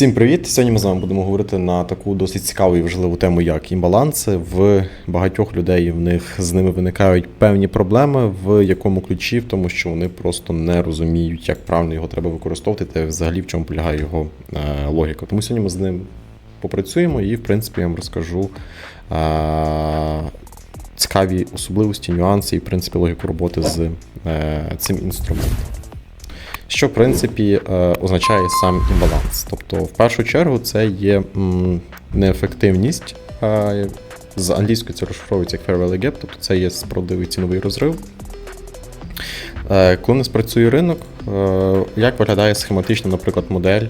Всім привіт! Сьогодні ми з вами будемо говорити на таку досить цікаву і важливу тему, як імбаланси. В багатьох людей в них з ними виникають певні проблеми, в якому ключі, в тому, що вони просто не розуміють, як правильно його треба використовувати, та взагалі в чому полягає його е, логіка. Тому сьогодні ми з ним попрацюємо і, в принципі, я вам розкажу е, цікаві особливості, нюанси і, в принципі, логіку роботи з е, цим інструментом. Що, в принципі, е, означає сам імбаланс. Тобто, в першу чергу, це є неефективність. е, З англійської це розшифровується як fair value gap, тобто це є справедливий ціновий розрив. Е, Коли не спрацює ринок, як виглядає схематично, наприклад, модель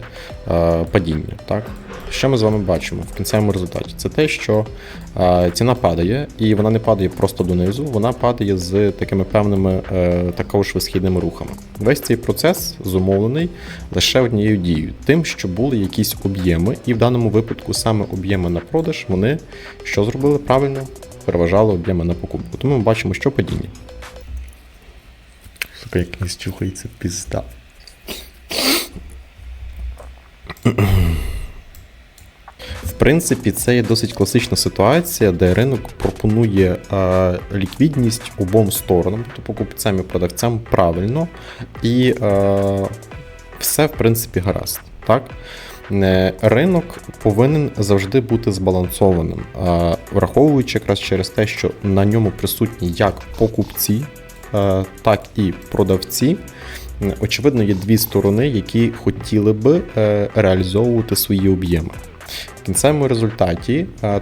падіння? Так? Що ми з вами бачимо в кінцевому результаті? Це те, що ціна падає, і вона не падає просто донизу, вона падає з такими певними е, також висхідними рухами. Весь цей процес зумовлений лише однією дією, тим, що були якісь об'єми, і в даному випадку саме об'єми на продаж вони що зробили правильно? Переважали об'єми на покупку. Тому ми бачимо, що падіння. Сука, як не чухається пізда. Принципі, це є досить класична ситуація, де ринок пропонує е, ліквідність обом сторонам, тобто покупцям і продавцям правильно, і е, все в принципі гаразд. Так? Е, Ринок повинен завжди бути збалансованим, е, враховуючи якраз через те, що на ньому присутні як покупці, е, так і продавці. Очевидно, є дві сторони, які хотіли би реалізовувати свої об'єми. В кінцевому результаті, е,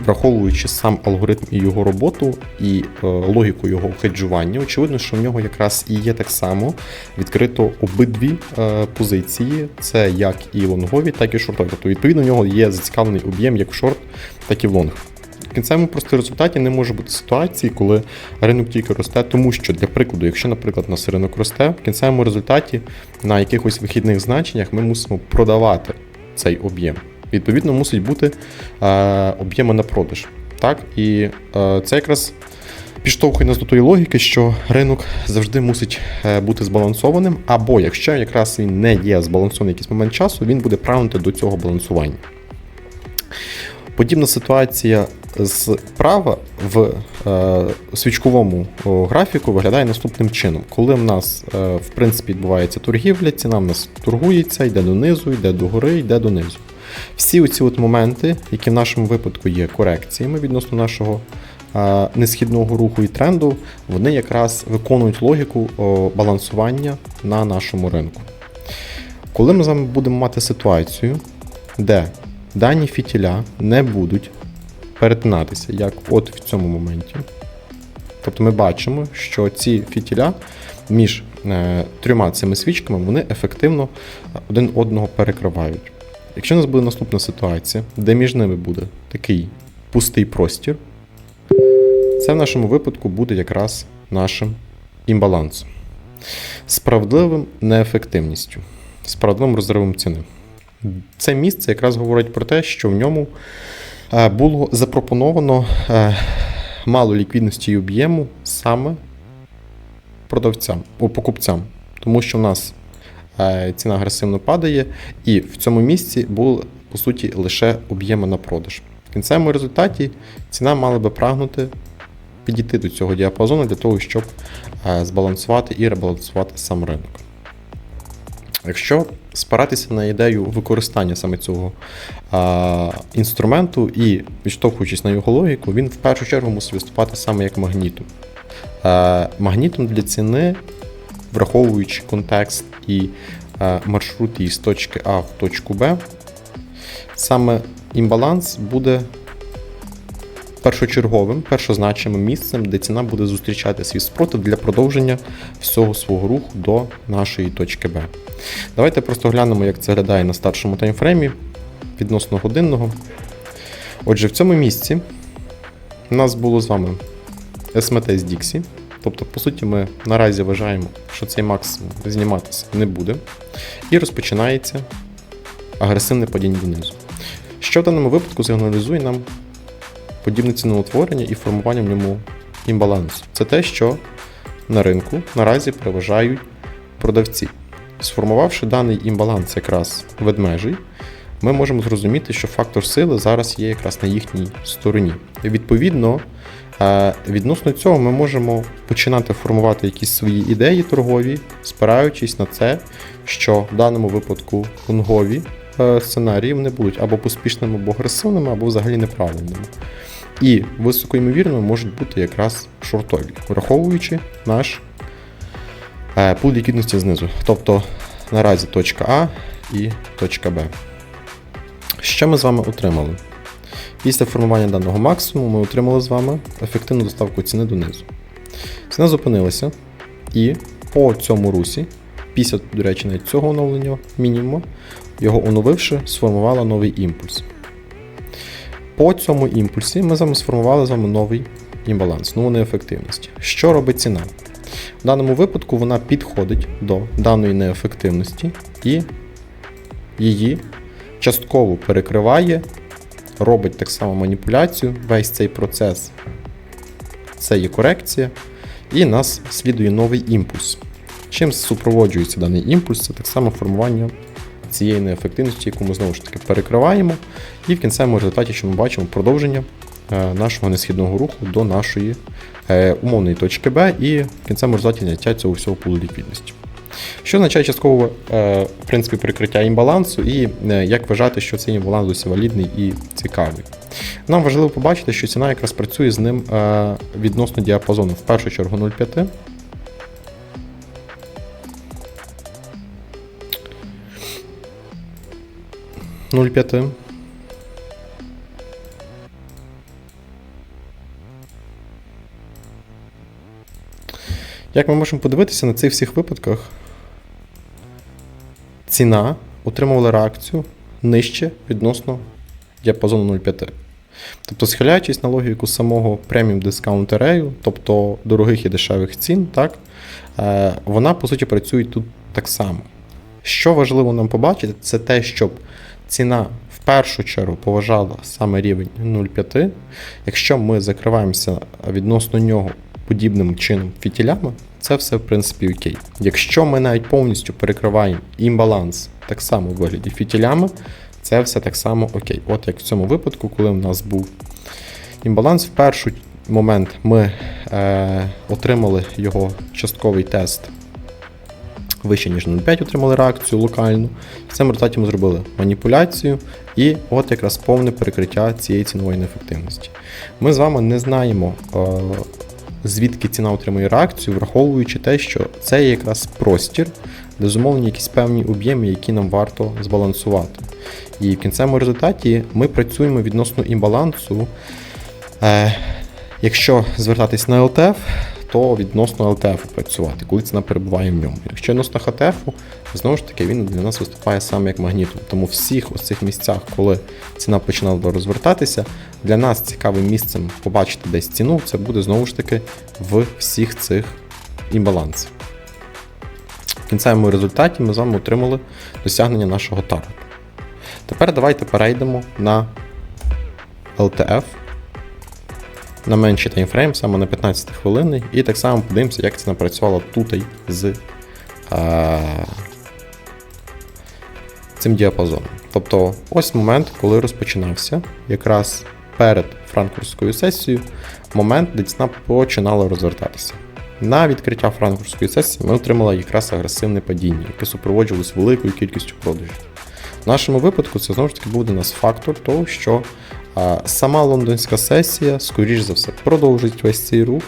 враховуючи сам алгоритм і його роботу, і е, логіку його хеджування, очевидно, що в нього якраз і є так само відкрито обидві е, позиції: це як і лонгові, так і шортові. Тобто, відповідно, в нього є зацікавлений об'єм як в шорт, так і в лонг. В кінцевому просто результаті не може бути ситуації, коли ринок тільки росте, тому що для прикладу, якщо, наприклад, у нас ринок росте, в кінцевому результаті на якихось вихідних значеннях ми мусимо продавати цей об'єм. Відповідно, мусить бути е, об'єми на продаж. Так? І е, це якраз підштовхує нас до тої логіки, що ринок завжди мусить е, бути збалансованим, або якщо якраз він не є збалансований якийсь момент часу, він буде прагнути до цього балансування. Подібна ситуація справа в е, свічковому графіку виглядає наступним чином. Коли в нас в принципі відбувається торгівля, ціна в нас торгується, йде донизу, йде догори, йде донизу. Всі оці от моменти, які в нашому випадку є корекціями відносно нашого несхідного руху і тренду, вони якраз виконують логіку балансування на нашому ринку. Коли ми з вами будемо мати ситуацію, де дані фітіля не будуть перетинатися, як от в цьому моменті. Тобто ми бачимо, що ці фітіля між е, трьома цими свічками вони ефективно один одного перекривають. Якщо у нас буде наступна ситуація, де між ними буде такий пустий простір, це в нашому випадку буде якраз нашим імбалансом. Справедливим неефективністю, справедливим розривом ціни. Це місце якраз говорить про те, що в ньому е, було запропоновано е, мало ліквідності і об'єму саме продавцям, покупцям, тому що в нас ціна агресивно падає, і в цьому місці були по суті лише об'єми на продаж. В кінцевому результаті ціна мала би прагнути підійти до цього діапазону для того, щоб е, збалансувати і ребалансувати сам ринок. Якщо спиратися на ідею використання саме цього а, інструменту і відштовхуючись на його логіку, він в першу чергу мусить виступати саме як магнітом. А, магнітом для ціни, враховуючи контекст і а, маршрут її з точки А в точку Б, саме імбаланс буде першочерговим, першозначним місцем, де ціна буде зустрічати свій спротив для продовження всього свого руху до нашої точки Б. Давайте просто глянемо, як це виглядає на старшому таймфреймі відносно годинного. Отже, в цьому місці у нас було з вами SMT з Dixie. Тобто, по суті, ми наразі вважаємо, що цей максимум зніматися не буде. І розпочинається агресивне падіння донизу. Що в даному випадку сигналізує нам подібне ціноутворення і формування в ньому імбалансу. Це те, що на ринку наразі переважають продавці. Сформувавши даний імбаланс якраз ведмежий, ми можемо зрозуміти, що фактор сили зараз є якраз на їхній стороні. Відповідно, е, відносно цього ми можемо починати формувати якісь свої ідеї торгові, спираючись на це, що в даному випадку лонгові е, сценарії вони будуть або поспішними, або агресивними, або взагалі неправильними. І високоймовірно можуть бути якраз шортові, враховуючи наш е, пул ліквідності знизу. Тобто наразі точка А і точка Б. Що ми з вами отримали? Після формування даного максимуму ми отримали з вами ефективну доставку ціни донизу. Ціна зупинилася, і по цьому русі, після, до речі, навіть цього оновлення мінімуму, його оновивши, сформувала новий імпульс. По цьому імпульсі ми з вами сформували з вами новий імбаланс, нову неефективність. Що робить ціна? В даному випадку вона підходить до даної неефективності і її частково перекриває, робить так само маніпуляцію, весь цей процес це є корекція, і нас слідує новий імпульс. Чим супроводжується даний імпульс, це так само формування цієї неефективності, яку ми знову ж таки перекриваємо, і в кінцевому результаті, що ми бачимо продовження е, нашого несхідного руху до нашої е, умовної точки Б і в кінцевому результаті зняття цього всього пулу ліквідності. Що означає частково е, в принципі, прикриття імбалансу, і е, як вважати, що цей імбаланс досі валідний і цікавий. Нам важливо побачити, що ціна якраз працює з ним е, відносно діапазону. В першу чергу 0,5. Нуль п'яти. Як ми можемо подивитися на цих всіх випадках, ціна отримувала реакцію нижче відносно діапазону 0,5. Тобто, схиляючись на логіку самого преміум дискаунт арею, тобто дорогих і дешевих цін, так, е, вона по суті працює тут так само. Що важливо нам побачити, це те, щоб ціна в першу чергу поважала саме рівень 0,5. Якщо ми закриваємося відносно нього подібним чином фітілями, це все в принципі окей. Якщо ми навіть повністю перекриваємо імбаланс так само у вигляді фітілями, це все так само окей. От як в цьому випадку, коли в нас був імбаланс, в перший момент ми е, отримали його частковий тест вище, ніж 0,5, отримали реакцію локальну. В цьому результаті ми зробили маніпуляцію і от якраз повне перекриття цієї цінової неефективності. Ми з вами не знаємо. Звідки ціна отримує реакцію, враховуючи те, що це є якраз простір, де зумовлені якісь певні об'єми, які нам варто збалансувати. І в кінцевому результаті ми працюємо відносно імбалансу. Е, Якщо звертатись на LTF, то відносно LTF працювати, коли ціна перебуває в ньому. Якщо відносно HTF, знову ж таки він для нас виступає саме як магнітом. Тому в всіх ось цих місцях, коли ціна починала розвертатися, для нас цікавим місцем побачити десь ціну, це буде знову ж таки в всіх цих імбалансах. В кінцевому результаті ми з вами отримали досягнення нашого таргету. Тепер давайте перейдемо на LTF, на менший таймфрейм, саме на 15 хвилини, і так само подивимося, як ціна працювала тут з а, цим діапазоном. Тобто, ось момент, коли розпочинався, якраз перед франкфуртською сесією, момент, де ціна починала розвертатися. На відкриття франкфуртської сесії ми отримали якраз агресивне падіння, яке супроводжувалося великою кількістю продажів. В нашому випадку це знову ж таки буде нас фактор того, що а, сама лондонська сесія, скоріш за все, продовжить весь цей рух.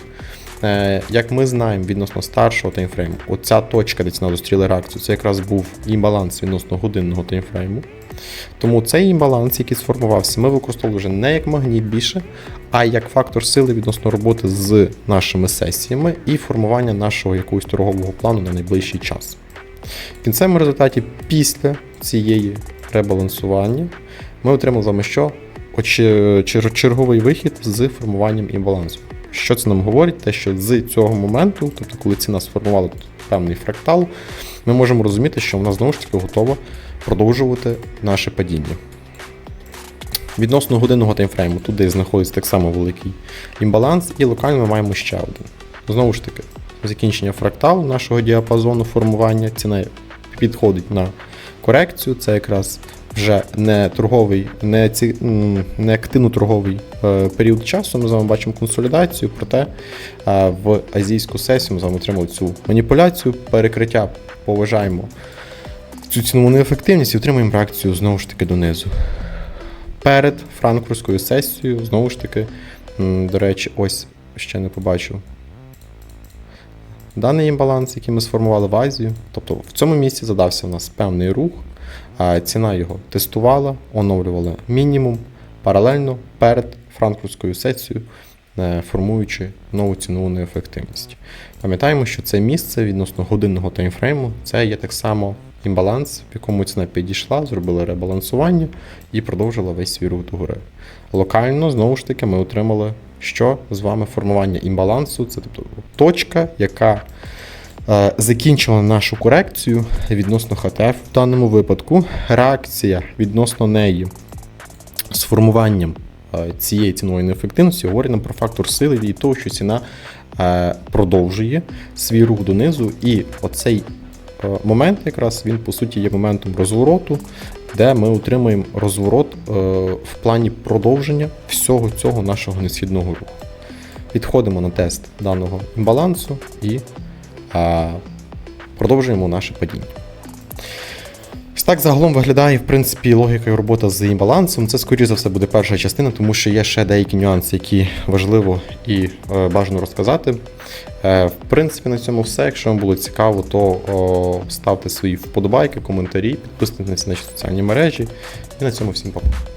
Е, Як ми знаємо відносно старшого таймфрейму, оця точка, де ціна зустріла реакцію, це якраз був імбаланс відносно годинного таймфрейму. Тому цей імбаланс, який сформувався, ми використовували вже не як магніт більше, а як фактор сили відносно роботи з нашими сесіями і формування нашого якогось торгового плану на найближчий час. В кінцевому результаті, після цієї ребалансування, ми отримали з вами що? Черговий вихід з формуванням імбалансу. Що це нам говорить? Те, що з цього моменту, тобто коли ціна сформувала певний фрактал, ми можемо розуміти, що вона знову ж таки готова продовжувати наше падіння. Відносно годинного таймфрейму, десь знаходиться так само великий імбаланс, і локально ми маємо ще один. Знову ж таки, закінчення фракталу нашого діапазону формування, ціна підходить на корекцію, це якраз вже не торговий, не, ці, не активно торговий е, період часу. Ми з вами бачимо консолідацію, проте е, в азійську сесію ми з вами отримали цю маніпуляцію, перекриття поважаємо цю цінову неефективність і отримуємо реакцію знову ж таки донизу. Перед франкфуртською сесією, знову ж таки, до речі, ось ще не побачив. Даний імбаланс, який ми сформували в Азію, тобто в цьому місці задався у нас певний рух, ціна його тестувала, оновлювала мінімум паралельно перед франкфуртською сесією, е, формуючи нову цінову неефективність. Пам'ятаємо, що це місце відносно годинного таймфрейму це є так само імбаланс, в якому ціна підійшла, зробила ребалансування і продовжила весь свій рух догори. Локально, знову ж таки, ми отримали що з вами формування імбалансу, це тобто точка, яка е, закінчила нашу корекцію відносно ХТФ в даному випадку. Реакція відносно неї з формуванням е, цієї цінової неефективності говорить нам про фактор сили і того, що ціна е, продовжує свій рух донизу, і оцей момент, якраз він по суті є моментом розвороту, де ми отримаємо розворот в плані продовження всього цього нашого несхідного руху. Підходимо на тест даного імбалансу і продовжуємо наше падіння. Ось так загалом виглядає, в принципі, логіка і робота з імбалансом. Це, скоріше за все, буде перша частина, тому що є ще деякі нюанси, які важливо і е, бажано розказати. Е, в принципі, на цьому все. Якщо вам було цікаво, то о, ставте свої вподобайки, коментарі, підписуйтесь на наші соціальні мережі. І на цьому всім па-па.